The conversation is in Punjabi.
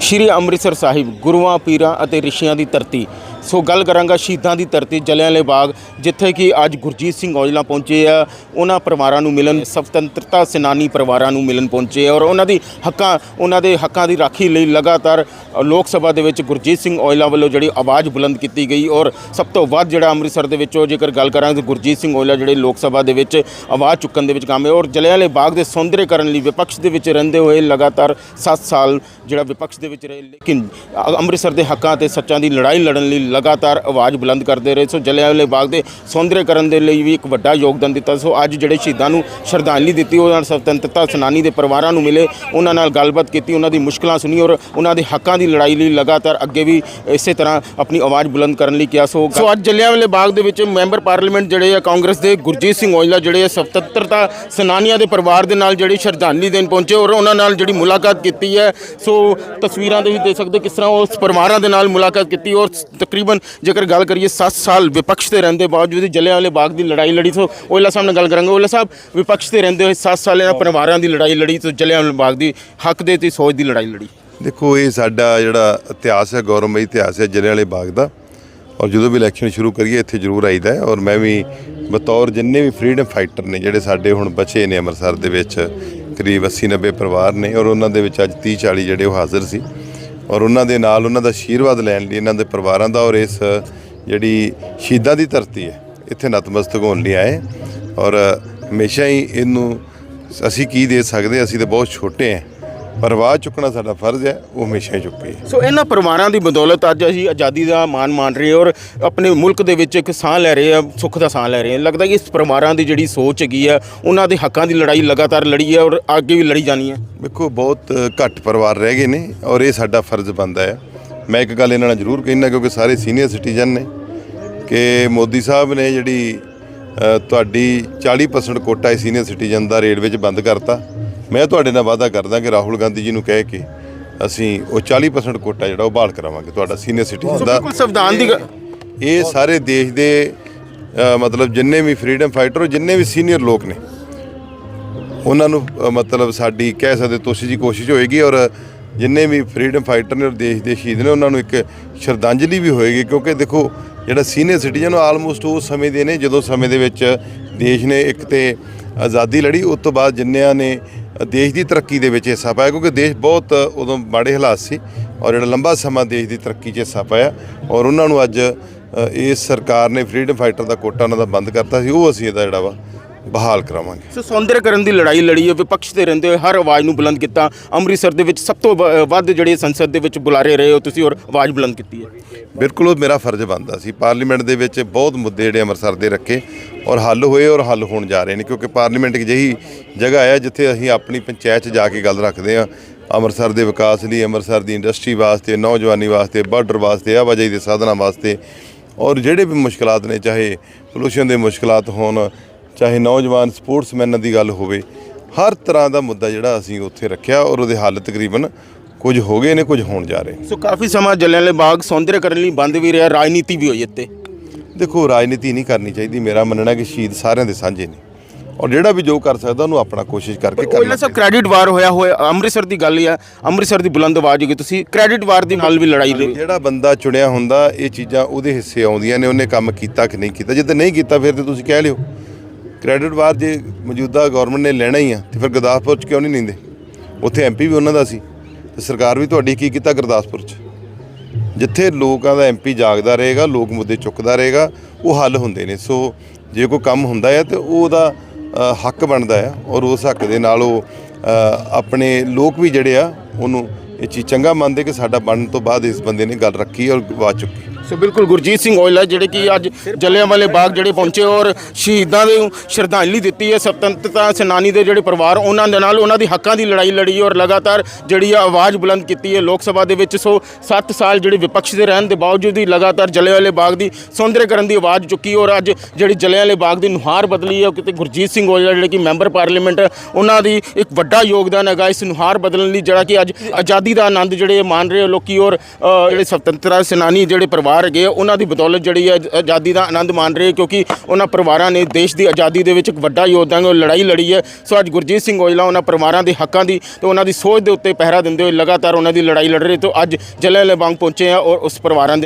ਸ਼੍ਰੀ ਅੰਮ੍ਰਿਤਸਰ ਸਾਹਿਬ ਗੁਰੂਆਂ ਪੀਰਾਂ ਅਤੇ ਰਿਸ਼ੀਆਂ ਦੀ ਧਰਤੀ। ਸੋ ਗੱਲ ਕਰਾਂਗਾ ਸ਼ਹੀਦਾਂ ਦੀ ਧਰਤੀ ਜਲਿਆਂਵਾਲੇ ਬਾਗ, ਜਿੱਥੇ ਕਿ ਅੱਜ ਗੁਰਜੀਤ ਸਿੰਘ ਔਜਲਾ ਪਹੁੰਚੇ ਆ। ਉਹਨਾਂ ਪਰਿਵਾਰਾਂ ਨੂੰ ਮਿਲਣ ਸੁਤੰਤਰਤਾ ਸੈਨਾਨੀ ਪਰਿਵਾਰਾਂ ਨੂੰ ਮਿਲਣ ਪਹੁੰਚੇ ਔਰ ਉਹਨਾਂ ਦੀ ਹੱਕਾਂ, ਉਹਨਾਂ ਦੇ ਹੱਕਾਂ ਦੀ ਰਾਖੀ ਲਈ ਲਗਾਤਾਰ ਲੋਕ ਸਭਾ ਦੇ ਵਿੱਚ ਗੁਰਜੀਤ ਸਿੰਘ ਔਜਲਾ ਵੱਲੋਂ ਜਿਹੜੀ ਆਵਾਜ਼ ਬੁਲੰਦ ਕੀਤੀ ਗਈ ਔਰ ਸਭ ਤੋਂ ਵੱਧ ਜਿਹੜਾ ਅੰਮ੍ਰਿਤਸਰ ਦੇ ਵਿੱਚੋਂ ਜੇਕਰ ਗੱਲ ਕਰਾਂਗੇ ਤਾਂ ਗੁਰਜੀਤ ਸਿੰਘ ਔਜਲਾ ਜਿਹੜੇ ਲੋਕ ਸਭਾ ਦੇ ਵਿੱਚ ਆਵਾਜ਼ ਚੁੱਕਣ ਦੇ ਵਿੱਚ ਕੰਮ ਹੈ ਔਰ ਜਲਿਆਂਵਾਲੇ ਬਾਗ ਦੇ ਸੌਂਦਰਯਕਰਨ ਲਈ ਵਿਪਕਸ਼ ਦੇ ਵਿੱਚ ਰਹਿੰਦੇ ਹੋਏ ਲਗਾਤਾਰ 7 ਸਾਲ ਜਿਹੜਾ ਵਿਪਕਸ਼ ਦੇ ਵਿੱਚ ਰਹੇ। ਲੇਕਿਨ ਅੰਮ੍ਰਿਤਸਰ ਦੇ ਹੱਕਾਂ ਤੇ ਸੱਚਾਂ ਦੀ ਲੜਾਈ ਲੜਨ ਲਈ ਲਗਾਤਾਰ ਆਵਾਜ਼ ਬੁਲੰਦ ਕਰਦੇ ਰਹੇ। ਸੋ ਜਲਿਆਂਵਾਲੇ ਬਾਗ ਦੇ ਸੌਂਦਰਯਕਰਨ ਦੇ ਲਈ ਵੀ ਇੱਕ ਵੱਡਾ ਯੋਗਦਾਨ ਦਿੱਤਾ। ਸੋ ਅੱਜ ਜਿਹੜੇ ਸ਼ਹੀਦਾਂ ਨੂੰ ਸ਼ਰਧਾਂਜਲੀ ਦਿੱਤੀ, ਉਹਨਾਂ ਨਾਲ ਸੁਤੰਤਰਤਾ ਸੈਨਾਨੀ ਦੇ ਪਰਿਵਾਰਾਂ ਨੂੰ ਮਿਲੇ, ਉਹਨਾਂ ਨਾਲ ਗੱਲਬਾਤ ਕੀਤੀ, ਉਹਨਾਂ ਦੀ ਮੁਸ਼ਕਲਾਂ ਸੁਣੀ ਔਰ ਉਹਨਾਂ ਦੇ ਹੱਕਾਂ ਦੀ ਲੜਾਈ ਲਈ ਲਗਾਤਾਰ ਅੱਗੇ ਵੀ ਇਸੇ ਤਰ੍ਹਾਂ ਆਪਣੀ ਆਵਾਜ਼ ਬੁਲੰਦ ਕਰਨ ਲਈ ਕਿਹਾ। ਸੋ ਸੋ ਅੱਜ ਜਲਿਆਂਵਾਲੇ ਬਾਗ ਦੇ ਵਿੱਚ ਮੈਂਬਰ ਪਾਰਲੀਮੈਂਟ ਜਿਹੜੇ ਆ, ਕਾਂਗਰਸ ਦੇ ਗੁਰਜੀਤ ਸਿੰਘ ਔਜਲਾ ਜਿਹੜੇ ਆ ਸੁਤੰਤਰਤਾ ਸੈਨਾਨੀਆਂ ਦੇ ਪਰਿਵਾਰ ਦੇ ਨਾਲ ਜਿਹੜੀ ਸ਼ਰਧਾਂਜਲੀ ਦੇਣ ਪਹੁੰਚੇ ਔਰ ਉਹਨਾਂ ਨਾਲ ਜਿਹੜੀ ਮੁਲਾਕਾਤ ਕੀਤੀ ਹੈ। ਸੋ ਤਸਵੀਰਾਂ ਦੇ ਵੀ ਦੇਖ ਸਕਦੇ ਕਿਸ ਤਰ੍ਹਾਂ ਉਸ ਪਰਿਵਾਰਾਂ ਦੇ ਨਾਲ ਮੁਲਾਕਾਤ ਕੀਤੀ ਔਰ ਤਕਰੀਬਨ ਜੇਕਰ ਗੱਲ ਕਰੀਏ 7 ਸਾਲ ਵਿਪਕਸ਼ ਤੇ ਰਹਿੰਦੇ ਬਾਵਜੂਦ ਜਲਿਆਂ ਵਾਲੇ ਬਾਗ ਦੀ ਲੜਾਈ ਲੜੀ ਸੋ ਔਜਲਾ ਸਾਹਿਬ ਨਾਲ ਗੱਲ ਕਰਾਂਗੇ। ਔਜਲਾ ਸਾਹਿਬ, ਵਿਪਕਸ਼ ਤੇ ਰਹਿੰਦੇ ਹੋਏ 7 ਸਾਲ ਇਹਨਾਂ ਪਰਿਵਾਰਾਂ ਦੀ ਲੜਾਈ ਲੜੀ ਸੋ ਜਲਿਆਂਵਾਲੇ ਬਾਗ ਦੀ ਹੱਕ ਦੇ ਤੇ ਸੋਚ ਦੀ ਲੜਾਈ ਲੜੀ। ਦੇਖੋ, ਇਹ ਸਾਡਾ ਜਿਹੜਾ ਇਤਿਹਾਸ ਹੈ, ਗੌਰਵਮਈ ਇਤਿਹਾਸ ਹੈ ਜਲਿਆਂਵਾਲੇ ਬਾਗ ਦਾ। ਔਰ ਜਦੋਂ ਵੀ ਇਲੈਕਸ਼ਨ ਸ਼ੁਰੂ ਕਰੀਏ, ਇੱਥੇ ਜ਼ਰੂਰ ਆਈਦਾ ਹੈ। ਔਰ ਮੈਂ ਵੀ ਬਤੌਰ ਜਿੰਨੇ ਵੀ ਫਰੀडम ਫਾਈਟਰ ਨੇ, ਜਿਹੜੇ ਸਾਡੇ ਹੁਣ ਬਚੇ ਨੇ ਅੰਮ੍ਰਿਤਸਰ ਦੇ ਵਿੱਚ, ਕਰੀਬ 80 90 ਪਰਿਵਾਰ ਨੇ। ਔਰ ਉਹਨਾਂ ਦੇ ਵਿੱਚ ਅੱਜ 30 40 ਜਿਹੜੇ ਉਹ ਹਾਜ਼ਰ ਸੀ। ਔਰ ਉਹਨਾਂ ਦੇ ਨਾਲ ਉਹਨਾਂ ਦਾ ਆਸ਼ੀਰਵਾਦ ਲੈਣ ਲਈ ਇਹਨਾਂ ਦੇ ਪਰਿਵਾਰਾਂ ਦਾ ਔਰ ਇਸ ਜਿਹੜੀ ਸ਼ਹੀਦਾਂ ਦੀ ਧਰਤੀ ਹੈ, ਇੱਥੇ ਨਤਮਸਤਕ ਹੋਣ ਲਈ ਆਏ। ਔਰ ਹਮੇਸ਼ਾ ਹੀ ਇਹਨੂੰ ਅਸੀਂ ਕੀ ਦੇ ਸਕਦੇ ਅਸੀਂ ਤਾਂ ਬਹੁਤ ਛੋਟੇ ਹਾਂ। ਪਰ ਆਵਾਜ਼ ਚੁੱਕਣਾ ਸਾਡਾ ਫਰਜ਼ ਹੈ ਉਹ ਹਮੇਸ਼ਾ ਹੀ ਚੁੱਕੀਏ ਸੋ ਇਹਨਾਂ ਪਰਿਵਾਰਾਂ ਦੀ ਬਦੌਲਤ ਅੱਜ ਅਸੀਂ ਆਜ਼ਾਦੀ ਦਾ ਮਾਣ ਮਾਣ ਰਹੇ ਔਰ ਆਪਣੇ ਮੁਲਕ ਦੇ ਵਿੱਚ ਇੱਕ ਸਾਹ ਲੈ ਰਹੇ ਆ ਸੁੱਖ ਦਾ ਸਾਹ ਲੈ ਰਹੇ ਹਾਂ। ਲੱਗਦਾ ਕਿ ਇਸ ਪਰਿਵਾਰਾਂ ਦੀ ਜਿਹੜੀ ਸੋਚ ਹੈਗੀ ਆ ਉਹਨਾਂ ਦੇ ਹੱਕਾਂ ਦੀ ਲੜਾਈ ਲਗਾਤਾਰ ਲੜੀ ਹੈ ਔਰ ਅੱਗੇ ਵੀ ਲੜੀ ਜਾਣੀ ਹੈ। ਵੇਖੋ ਬਹੁਤ ਘੱਟ ਪਰਿਵਾਰ ਰਹਿ ਗਏ ਨੇ ਔਰ ਇਹ ਸਾਡਾ ਫਰਜ਼ ਬਣਦਾ ਹੈ। ਮੈਂ ਇੱਕ ਗੱਲ ਇਹਨਾਂ ਨਾਲ ਜ਼ਰੂਰ ਕਹਿਣਾ ਕਿਉਂਕਿ ਸਾਰੇ ਸੀਨੀਅਰ ਸਿਟੀਜ਼ਨ ਨੇ ਕਿ ਮੋਦੀ ਸਾਹਿਬ ਨੇ ਜਿਹੜੀ ਤੁਹਾਡੀ 40% ਕੋਟਾ ਸੀਨੀਅਰ ਸਿਟੀਜ਼ਨ ਦਾ ਰੇਟ ਵਿੱਚ ਬੰਦ ਕਰਤਾ। ਮੈਂ ਤੁਹਾਡੇ ਨਾਲ ਵਾਅਦਾ ਕਰਦਾ ਕਿ ਰਾਹੁਲ ਗਾਂਧੀ ਜੀ ਨੂੰ ਕਹਿ ਕੇ ਅਸੀਂ ਉਹ 40% ਕੋਟਾ ਜਿਹੜਾ ਉਹ ਬਹਾਲ ਕਰਾਵਾਂਗੇ ਤੁਹਾਡਾ ਸੀਨੀਅਰ ਸਿਟੀਜ਼ਨ ਦਾ। ਬਿਲਕੁਲ ਸੰਵਿਧਾਨ ਦੀ ਇਹ ਸਾਰੇ ਦੇਸ਼ ਦੇ ਮਤਲਬ ਜਿੰਨੇ ਵੀ ਫਰੀडम ਫਾਈਟਰ ਹੋ ਜਿੰਨੇ ਵੀ ਸੀਨੀਅਰ ਲੋਕ ਨੇ ਉਹਨਾਂ ਨੂੰ ਮਤਲਬ ਸਾਡੀ ਕਹਿ ਸਕਦੇ ਤੁਸੀਂ ਜੀ ਕੋਸ਼ਿਸ਼ ਹੋਏਗੀ ਔਰ ਜਿੰਨੇ ਵੀ ਫਰੀडम ਫਾਈਟਰ ਨੇ ਔਰ ਦੇਸ਼ ਦੇ ਸ਼ਹੀਦ ਨੇ ਉਹਨਾਂ ਨੂੰ ਇੱਕ ਸ਼ਰਧਾਂਜਲੀ ਵੀ ਹੋਏਗੀ ਕਿਉਂਕਿ ਦੇਖੋ ਜਿਹੜਾ ਸੀਨੀਅਰ ਸਿਟੀਜ਼ਨ ਉਹ ਆਲਮੋਸਟ ਉਸ ਸਮੇਂ ਦੇ ਨੇ ਜਦੋਂ ਸਮੇਂ ਦੇ ਵਿੱਚ ਦੇਸ਼ ਨੇ ਇੱਕ ਤੇ ਆਜ਼ਾਦੀ ਲੜੀ ਉਸ ਤੋਂ ਬਾਅਦ ਜਿੰਨਿਆਂ ਨੇ ਦੇਸ਼ ਦੀ ਤਰੱਕੀ ਦੇ ਵਿੱਚ ਹਿੱਸਾ ਪਾਇਆ, ਕਿਉਂਕਿ ਦੇਸ਼ ਬਹੁਤ ਉਦੋਂ ਮਾੜੇ ਹਾਲਾਤ ਸੀ ਔਰ ਜਿਹੜਾ ਲੰਬਾ ਸਮਾਂ ਦੇਸ਼ ਦੀ ਤਰੱਕੀ 'ਚ ਹਿੱਸਾ ਪਾਇਆ ਔਰ ਉਹਨਾਂ ਨੂੰ ਅੱਜ ਇਸ ਸਰਕਾਰ ਨੇ ਫਰੀडम ਫਾਈਟਰ ਦਾ ਕੋਟਾ ਉਹਨਾਂ ਦਾ ਬੰਦ ਕਰਤਾ ਸੀ, ਉਹ ਅਸੀਂ ਇਹਦਾ ਜਿਹੜਾ ਵਾ ਬਹਾਲ ਕਰਾਵਾਂਗੇ। ਸੋ ਸੌਂਦਰਯਕਰਨ ਦੀ ਲੜਾਈ ਲੜੀ ਹੈ ਵਿਪਕਸ਼ ਤੇ ਰਹਿੰਦੇ ਹੋਏ ਹਰ ਆਵਾਜ਼ ਨੂੰ ਬੁਲੰਦ ਕੀਤਾ। ਅੰਮ੍ਰਿਤਸਰ ਦੇ ਵਿੱਚ ਸਭ ਤੋਂ ਵ- ਵੱਧ ਜਿਹੜੇ ਸੰਸਦ ਦੇ ਵਿੱਚ ਬੁਲਾਰੇ ਰਹੇ ਹੋ ਤੁਸੀਂ ਔਰ ਆਵਾਜ਼ ਬੁਲੰਦ ਕੀਤੀ ਹੈ। ਬਿਲਕੁਲ ਉਹ ਮੇਰਾ ਫਰਜ਼ ਬਣਦਾ ਸੀ। ਪਾਰਲੀਮੈਂਟ ਦੇ ਵਿੱਚ ਬਹੁਤ ਮੁੱਦੇ ਜਿਹੜੇ ਅੰਮ੍ਰਿਤਸਰ ਦੇ ਰੱਖੇ ਔਰ ਹੱਲ ਹੋਏ ਔਰ ਹੱਲ ਹੋਣ ਜਾ ਰਹੇ ਨੇ ਕਿਉਂਕਿ ਪਾਰਲੀਮੈਂਟ ਇੱਕ ਜਿਹੀ ਜਗ੍ਹਾ ਹੈ ਜਿੱਥੇ ਅਸੀਂ ਆਪਣੀ ਪੰਚਾਇਤ 'ਚ ਜਾ ਕੇ ਗੱਲ ਰੱਖਦੇ ਹਾਂ। ਅੰਮ੍ਰਿਤਸਰ ਦੇ ਵਿਕਾਸ ਲਈ ਅੰਮ੍ਰਿਤਸਰ ਦੀ ਇੰਡਸਟਰੀ ਵਾਸਤੇ ਨੌਜਵਾਨੀ ਵਾਸਤੇ ਬਾਰਡਰ ਵਾਸਤੇ ਆਵਾਜਾਈ ਦੇ ਸਾਧਨਾਂ ਵਾਸਤੇ ਔਰ ਜਿਹੜੇ ਵੀ ਮੁਸ਼ਕਲਾਤ ਨੇ ਚਾਹੇ ਪੋਲੂਸ਼ਨ ਦੇ ਮੁਸ਼ਕਲਾਤ ਹੋਣ ਚਾਹੇ ਨੌਜਵਾਨ ਸਪੋਰਟਸਮੈਨਾਂ ਦੀ ਗੱਲ ਹੋਵੇ ਹਰ ਤਰ੍ਹਾਂ ਦਾ ਮੁੱਦਾ ਜਿਹੜਾ ਅਸੀਂ ਉੱਥੇ ਰੱਖਿਆ ਔਰ ਉਹਦੇ ਹੱਲ ਤਕਰੀਬਨ ਕੁਝ ਹੋ ਗਏ ਨੇ ਕੁਝ ਹੋਣ ਜਾ ਰਹੇ ਸੋ ਕਾਫੀ ਸਮਾਂ ਜਲਿਆਂਵਾਲੇ ਬਾਗ ਸੌਂਦਰਯਕਰਨ ਲਈ ਬੰਦ ਵੀ ਰਿਹਾ ਰਾਜਨੀਤੀ ਵੀ ਹੋਈ ਇੱਥੇ। ਦੇਖੋ ਰਾਜਨੀਤੀ ਨਹੀਂ ਕਰਨੀ ਚਾਹੀਦੀ ਮੇਰਾ ਮੰਨਣਾ ਕਿ ਸ਼ਹੀਦ ਸਾਰਿਆਂ ਦੇ ਸਾਂਝੇ ਨੇ। ਔਰ ਜਿਹੜਾ ਵੀ ਜੋ ਕਰ ਸਕਦਾ ਉਹਨੂੰ ਆਪਣਾ ਕੋਸ਼ਿਸ਼ ਕਰਕੇ ਉਹਨਾਂ ਕਰਨਾ ਸਭ ਕ੍ਰੈਡਿਟ ਵਾਰ ਹੋਇਆ ਹੋਇਆ ਅੰਮ੍ਰਿਤਸਰ ਦੀ ਗੱਲ ਹੀ ਆ ਅੰਮ੍ਰਿਤਸਰ ਦੀ ਬੁਲੰਦ ਆਵਾਜ਼ ਹੋਗੀ ਤੁਸੀਂ ਕ੍ਰੈਡਿਟ ਵਾਰ ਦੀ ਨਾਲ ਵੀ ਲੜਾਈ ਲਈ। ਜਿਹੜਾ ਬੰਦਾ ਚੁਣਿਆ ਹੁੰਦਾ ਇਹ ਚੀਜ਼ਾਂ ਉਹਦੇ ਹਿੱਸੇ ਆਉਂਦੀਆਂ ਨੇ ਉਹਨੇ ਕੰਮ ਕੀਤਾ ਕਿ ਨਹੀਂ ਕੀਤਾ ਜੇ ਤਾਂ ਨਹੀਂ ਕੀਤਾ ਫਿਰ ਤੇ ਤੁਸੀਂ ਕਹਿ ਲਿਓ। ਕ੍ਰੈਡਿਟ ਵਾਰ ਜੇ ਮੌਜੂਦਾ ਗਵਰਨਮੈਂਟ ਨੇ ਲੈਣਾ ਹੀ ਆ, ਤੇ ਫਿਰ ਗੁਰਦਾਸਪੁਰ ਚ ਕਿਉਂ ਨਹੀਂ ਲੈਂਦੇ ਉੱਥੇ ਐਮਪੀ ਵੀ ਉਹਨਾਂ ਦਾ ਸੀ, ਤੇ ਸਰਕਾਰ ਵੀ ਤੁਹਾਡੀ ਕੀ ਕੀਤਾ ਗੁਰਦਾਸਪੁਰ ਚ? ਜਿੱਥੇ ਲੋਕਾਂ ਦਾ ਐਮਪੀ ਜਾਗਦਾ ਰਹੇਗਾ, ਲੋਕ ਮੁੱਦੇ ਚੁੱਕਦਾ ਰਹੇਗਾ, ਉਹ ਹੱਲ ਹੁੰਦੇ ਨੇ। ਸੋ ਜੇ ਕੋਈ ਕੰਮ ਹੁੰਦਾ ਹੈ ਤੇ ਉਹ ਉਹਦਾ ਹੱਕ ਬਣਦਾ ਆ, ਔਰ ਉਸ ਹੱਕ ਦੇ ਨਾਲ ਉਹ ਆਪਣੇ ਲੋਕ ਵੀ ਜਿਹੜੇ ਆ, ਉਹਨੂੰ ਇਹ ਚੀਜ਼ ਚੰਗਾ ਮੰਨਦੇ ਕਿ ਸਾਡਾ ਬਣਨ ਤੋਂ ਬਾਅਦ ਇਸ ਬੰਦੇ ਨੇ ਗੱਲ ਰੱਖੀ ਔਰ ਆਵਾਜ਼ ਚੁੱਕੀ। ਸੋ ਬਿਲਕੁਲ ਗੁਰਜੀਤ ਸਿੰਘ ਔਇਲਾ ਜਿਹੜੇ ਕਿ ਅੱਜ ਜਲਿਆਂਵਾਲੇ ਬਾਗ ਜਿਹੜੇ ਪਹੁੰਚੇ ਔਰ ਸ਼ਹੀਦਾਂ ਦੇ ਸ਼ਰਧਾਂਜਲੀ ਦਿੱਤੀ ਹੈ ਸੁਤੰਤਰਤਾ ਸੈਨਾਨੀ ਦੇ ਜਿਹੜੇ ਪਰਿਵਾਰ, ਉਹਨਾਂ ਦੇ ਨਾਲ ਉਹਨਾਂ ਦੀ ਹੱਕਾਂ ਦੀ ਲੜਾਈ ਲੜੀ ਔਰ ਲਗਾਤਾਰ ਜਿਹੜੀ ਆ ਆਵਾਜ਼ ਬੁਲੰਦ ਕੀਤੀ ਹੈ ਲੋਕ ਸਭਾ ਦੇ ਵਿੱਚ। ਸੋ 7 ਸਾਲ ਜਿਹੜੇ ਵਿਪਕਸ਼ ਦੇ ਰਹਿਣ ਦੇ ਬਾਵਜੂਦ ਹੀ ਲਗਾਤਾਰ ਜਲਿਆਂਵਾਲੇ ਬਾਗ ਦੀ ਸੌਂਦਰਯਕਰਨ ਦੀ ਆਵਾਜ਼ ਚੁੱਕੀ ਔਰ ਅੱਜ ਜਿਹੜੀ ਜਲਿਆਂਵਾਲੇ ਬਾਗ ਦੀ ਨੁਹਾਰ ਬਦਲੀ ਹੈ, ਉਹ ਕਿਤੇ ਗੁਰਜੀਤ ਸਿੰਘ ਔਇਲਾ ਜਿਹੜੇ ਕਿ ਮੈਂਬਰ ਪਾਰਲੀਮੈਂਟ, ਉਹਨਾਂ ਦੀ ਇੱਕ ਵੱਡਾ ਯੋਗਦਾਨ ਹੈਗਾ ਇਸ ਨੁਹਾਰ ਬਦਲਣ ਲਈ, ਜਿਹੜਾ ਕਿ ਅੱਜ ਆਜ਼ਾਦੀ ਦਾ ਆਨੰਦ ਜਿਹੜੇ ਮਾਣ ਰਹੇ ਲੋਕੀ ਔਰ ਜਿਹੜੇ ਸੁਤੰਤਰਤਾ ਸੈਨਾਨੀ, ਜਿਹੜੇ ਪਰਿਵਾਰ ਪਰਿਵਾਰ ਹੈਗੇ ਉਹਨਾਂ ਦੀ ਬਦੌਲਤ ਜਿਹੜੀ ਹੈ ਆਜ਼ਾਦੀ ਦਾ ਆਨੰਦ ਮਾਣ ਰਹੇ ਕਿਉਂਕਿ ਉਹਨਾਂ ਪਰਿਵਾਰਾਂ ਨੇ ਦੇਸ਼ ਦੀ ਆਜ਼ਾਦੀ ਦੇ ਵਿੱਚ ਇੱਕ ਵੱਡਾ ਯੋਗਦਾਨ ਉਹ ਲੜਾਈ ਲੜੀ ਹੈ। ਸੋ ਅੱਜ ਗੁਰਜੀਤ ਸਿੰਘ ਔਜਲਾ ਉਹਨਾਂ ਪਰਿਵਾਰਾਂ ਦੇ ਹੱਕਾਂ ਦੀ ਤੇ ਉਹਨਾਂ ਦੀ ਸੋਚ ਦੇ ਉੱਤੇ ਪਹਿਰਾ ਦਿੰਦੇ ਹੋਏ ਲਗਾਤਾਰ ਉਹਨਾਂ ਦੀ ਲੜਾਈ ਲੜ ਰਹੇ ਤੋਂ ਅੱਜ ਜਲਿਆਂਵਾਲੇ ਬਾਗ ਪਹੁੰਚੇ ਆ ਔਰ ਉਸ ਪਰਿਵਾਰਾਂ ਦੇ